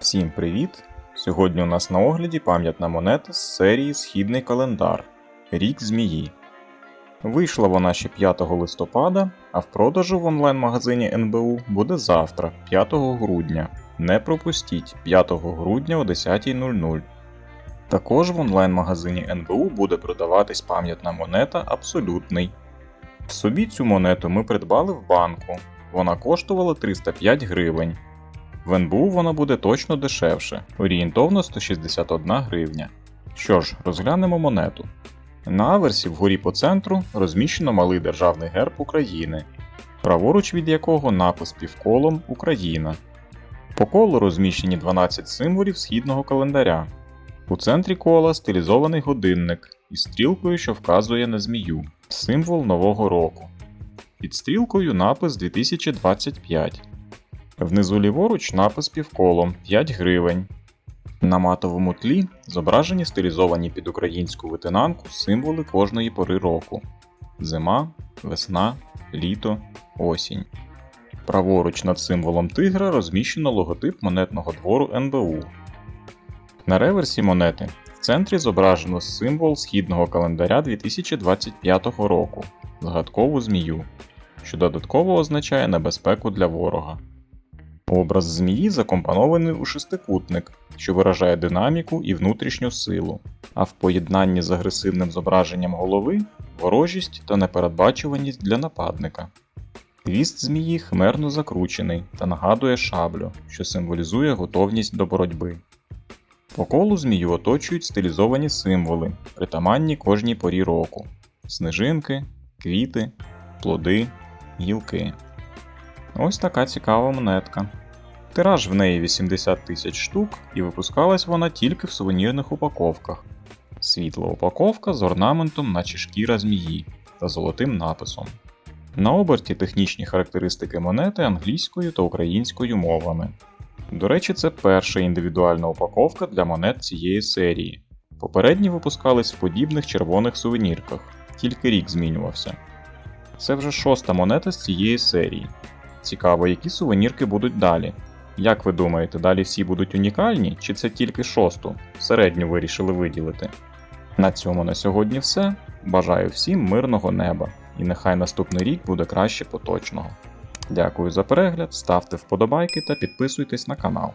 Всім привіт! Сьогодні у нас на огляді пам'ятна монета з серії Східний календар Рік Змії. Вийшла вона ще 5 листопада, а в продажу в онлайн-магазині НБУ буде завтра, 5 грудня. Не пропустіть 5 грудня о 10.00. Також в онлайн-магазині НБУ буде продаватись пам'ятна монета Абсолютний. Собі цю монету ми придбали в банку. Вона коштувала 305 гривень. В НБУ вона буде точно дешевше, орієнтовно 161 гривня. Що ж, розглянемо монету. На аверсі вгорі по центру розміщено малий державний герб України, праворуч від якого напис півколом Україна. По колу розміщені 12 символів східного календаря. У центрі кола стилізований годинник із стрілкою, що вказує на змію, символ Нового року. Під стрілкою напис 2025. Внизу ліворуч напис півколом 5 гривень. На матовому тлі зображені стилізовані під українську витинанку символи кожної пори року: зима, весна, літо, осінь. Праворуч над символом тигра розміщено логотип монетного двору НБУ. На реверсі монети в центрі зображено символ східного календаря 2025 року згадкову змію, що додатково означає небезпеку для ворога. Образ змії закомпонований у шестикутник, що виражає динаміку і внутрішню силу, а в поєднанні з агресивним зображенням голови ворожість та непередбачуваність для нападника. Хвіст змії хмерно закручений та нагадує шаблю, що символізує готовність до боротьби. По колу змію оточують стилізовані символи, притаманні кожній порі року: снежинки, квіти, плоди, гілки. Ось така цікава монетка. Тираж в неї 80 тисяч штук і випускалась вона тільки в сувенірних упаковках. Світла упаковка з орнаментом, наче шкіра змії та золотим написом. На оберті технічні характеристики монети англійською та українською мовами. До речі, це перша індивідуальна упаковка для монет цієї серії. Попередні випускались в подібних червоних сувенірках, тільки рік змінювався. Це вже шоста монета з цієї серії. Цікаво, які сувенірки будуть далі. Як ви думаєте, далі всі будуть унікальні, чи це тільки шосту, середню вирішили виділити? На цьому на сьогодні все. Бажаю всім мирного неба, і нехай наступний рік буде краще поточного. Дякую за перегляд, ставте вподобайки та підписуйтесь на канал.